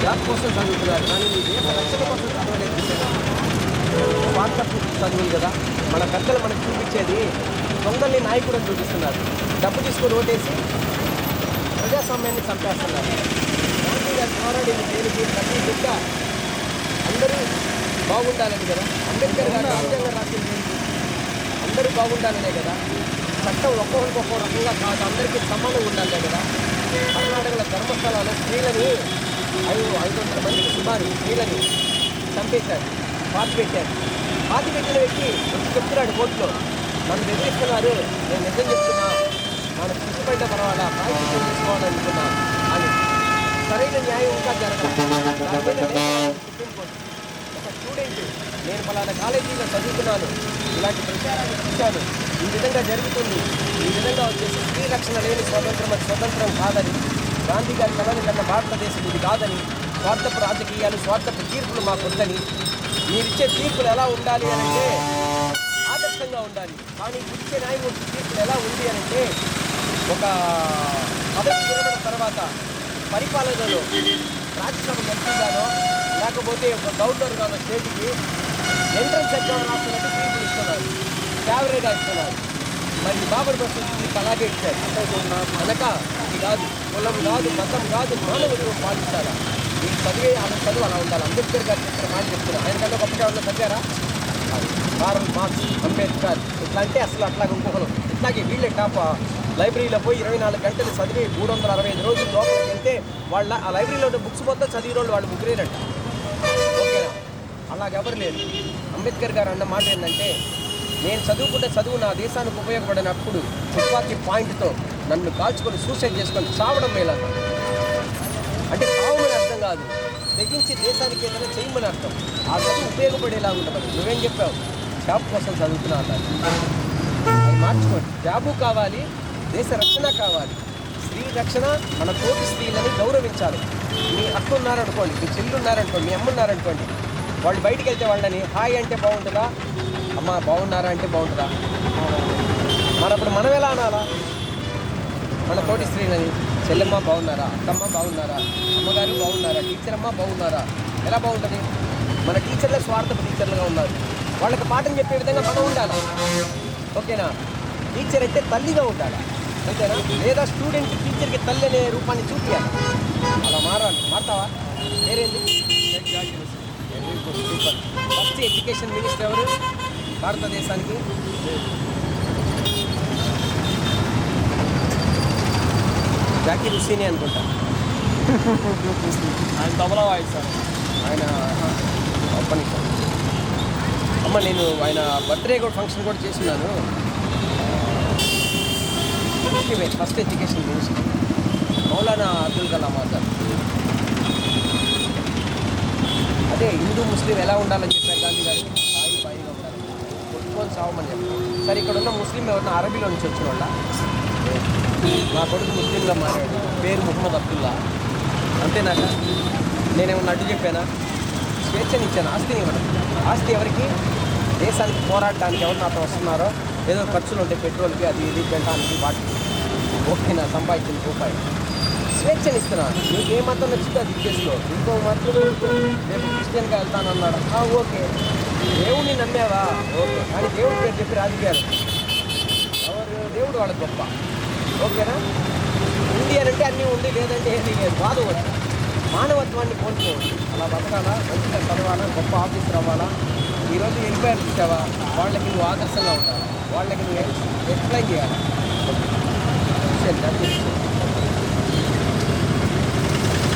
Job కోసం చదువుతున్నారు కానీ మీకు ఏ రక్షణ కోసం చదవలేదు వాట్సాప్ చదువులు కదా మన పెద్దలు మనకు చూపించేది దొంగల్ని నాయకుడు చూపిస్తున్నారు డబ్బు తీసుకొని ఓటేసి ప్రజాస్వామ్యాన్ని చంపేస్తున్నారు గాంధీ గారి పోరాడిన పేరుకి ప్రతి బిడ్డ అందరూ బాగుండాలని కదా అంబేద్కర్ గారు రాజ్యాంగం రాసిన అందరూ బాగుండాలనే కదా చట్టం ఒక్కొక్కరికి ఒక్కో రకంగా కాదు అందరికీ సమానం ఉండాలనే కదా. కర్ణాటకల ధర్మస్థలాలు స్త్రీలని ఐదు ఐదు వందల మందికి సుమారు స్త్రీలని చంపేశారు పాతి పెట్టారు. పాతి పెట్టిన వ్యక్తి వచ్చి చెప్తున్నాడు కోర్టులో నన్ను బెదిరిస్తున్నారు నేను నిజం చెప్తున్నా మనం శిక్షపడ్డ పర్వాలా ప్రాయశ్చిత్తం చేసుకోవాలనుకున్నా అని. సరైన న్యాయం ఇంకా జరగాలి సుప్రీంకోర్టు ఒక స్టూడెంట్ నేను పలానా కాలేజీలో చదువుతున్నాను. ఇలాంటి ప్రచారాన్ని చూశాను. ఈ విధంగా జరుగుతుంది. ఈ విధంగా వచ్చేసి స్త్రీ రక్షణ లేని స్వతంత్రం అది స్వతంత్రం కాదని గాంధీ గారి కలని కన్న భారతదేశం ఇది కాదని స్వార్థపు రాజకీయాలు స్వార్థపు తీర్పులు మాకు వద్దని మీరిచ్చే తీర్పులు ఎలా ఉండాలి అంటే ఆదర్శంగా ఉండాలి. కానీ ఇచ్చే న్యాయమూర్తి తీర్పులు ఎలా ఉంది అని అంటే ఒక పదవి విరమణ తర్వాత పరిపాలనలో రాజ్యసభ ఎంపీగానో లేకపోతే ఒక గవర్నర్ కాదు స్టేట్కి ఎంట్రన్స్ ఎగ్జామ్ రాస్తున్నట్టు సీట్లు ఇస్తున్నారు. ఫేవరేట్గా ఇస్తున్నారు. మరి బాబర్ బస్సు మీకు అలాగే ఇచ్చారు. అనక ఇది కాదు. కులం కాదు మతం కాదు మానవులు పాటించాలా మీకు చదివే అలా చదువు అలా ఉండాలి. అంబేద్కర్ గారు చెప్పిన మాట చెప్తున్నారు ఆయన కన్నా గొప్పగా ఉన్న చదివారా? Karl Marx Ambedkar. ఇట్లా అంటే అసలు అట్లా ఇంకొకరు ఇట్లాగే వీళ్ళే టాప్ లైబ్రరీలో పోయి ఇరవై నాలుగు గంటలు చదివి మూడు వందల అరవై ఐదు రోజులు లోపలికి వెళ్తే వాళ్ళ ఆ లైబ్రరీలో ఉన్న బుక్స్ మొత్తం చదివిన వాళ్ళు వాళ్ళు ముగ్గురేనంట. ఓకేనా? అలాగెవరు లేరు. అంబేద్కర్ గారు అన్న మాట ఏంటంటే నేను చదువుకుంటే చదువు నా దేశానికి ఉపయోగపడినప్పుడు తుపాకీ పాయింట్తో నన్ను కాల్చుకొని సూసైడ్ చేసుకొని చావడం మేలా అంటే చావమని అర్థం కాదు. తెగించి దేశానికి ఏదైనా చేయమని అర్థం. ఆ చదువు ఉపయోగపడేలా ఉంటుంది. నువ్వేం చెప్పావు? జాబ్ కోసం చదువుతున్నా అన్నారు. మార్చుకోండి. జాబు కావాలి దేశ రక్షణ కావాలి. స్త్రీ రక్షణ మన తోటి స్త్రీలని గౌరవించాలి. మీ అక్క ఉన్నారనుకోండి మీ చెల్లు ఉన్నారనుకోండి మీ అమ్మ ఉన్నారనుకోండి వాళ్ళు బయటికి వెళ్తే వాళ్ళని హాయ్ అంటే బాగుంటుందా? అమ్మ బాగున్నారా? అంటే బాగుంటుందా? మనప్పుడు మనం ఎలా అనాలా? మన తోటి స్త్రీలని చెల్లెమ్మ బాగున్నారా? అత్తమ్మ బాగున్నారా? అమ్మగారు బాగున్నారా? టీచర్ అమ్మ బాగున్నారా? ఎలా బాగుంటుంది? మన టీచర్ల స్వార్థపు టీచర్లుగా ఉన్నారు. వాళ్ళకి పాఠం చెప్పే విధంగా మనం ఉండాలి? ఓకేనా? టీచర్ అయితే తల్లిగా ఉండాలి. అంతేనా లేదా స్టూడెంట్ టీచర్కి తల్లి అనే రూపాన్ని చూపించాలి అలా మారాలి. మారుతావా? వేరేంది సూపర్ ఫస్ట్ ఎడ్యుకేషన్ మినిస్టర్ ఎవరు? భారతదేశానికి. జాకీర్ హుస్సేని అనుకుంటా. ఆయన తబలా వాయిస్తారు ఆయన నిమిషం. అమ్మ నేను ఆయన బర్త్డే కూడా ఫంక్షన్ కూడా చేస్తున్నాను. First education minister Maulana Abdul Kalam Azad అదే హిందూ ముస్లిం ఎలా ఉండాలని చెప్పారు గాంధీ గారు? సాయి బాయిగా ఉండాలి కొట్టుకొని సావమని చెప్పారు. సరే ఇక్కడ ఉన్న ముస్లిం ఎవరన్నా అరబీలో నుంచి వచ్చిన వాళ్ళ? నా కొడుకు ముస్లింగా మారాడు. పేరు ముహమ్మద్ అబ్దుల్లా. అంతేనాక నేనేమన్నా అడ్డు చెప్పానా? స్వేచ్ఛనిచ్చాను? ఆస్తిని ఇవ్వడం ఆస్తి ఎవరికి? దేశానికి పోరాడడానికి ఎవరు నాతో వస్తున్నారో ఏదో ఖర్చులు ఉంటే పెట్రోల్కి అది ఇది పెట్టడానికి వాటికి ఓకే నా సంపాదించిన రూపాయి. స్వేచ్ఛనిస్తున్నా నీకు ఏ మతం నచ్చితే అది ఇచ్చేసుకో. ఇంకో మతం రేపు క్రిస్టియన్గా వెళ్తానన్నాడు. ఓకే. దేవుడిని నమ్మావా? ఓకే. కానీ దేవుడి పేరు చెప్పి రాజకీయాలు. ఎవరు? దేవుడు వాళ్ళ గొప్ప. ఓకేనా? ఇండియన్ అంటే అన్నీ ఉంది లేదంటే ఏది లేదు. బాధ వద్దు మానవత్వాన్ని కోల్పోవచ్చు అలా బతకాలా? మంచిగా చదవాలా? గొప్ప ఆఫీసర్ అవ్వాలా? ఈరోజు వెళ్ళిపోయారు చూసావా? వాళ్ళకి నువ్వు ఆదర్శంగా ఉండాలి? వాళ్ళకి నువ్వు ఎక్స్ప్లెయిన్ చేయాలి? ఓకే.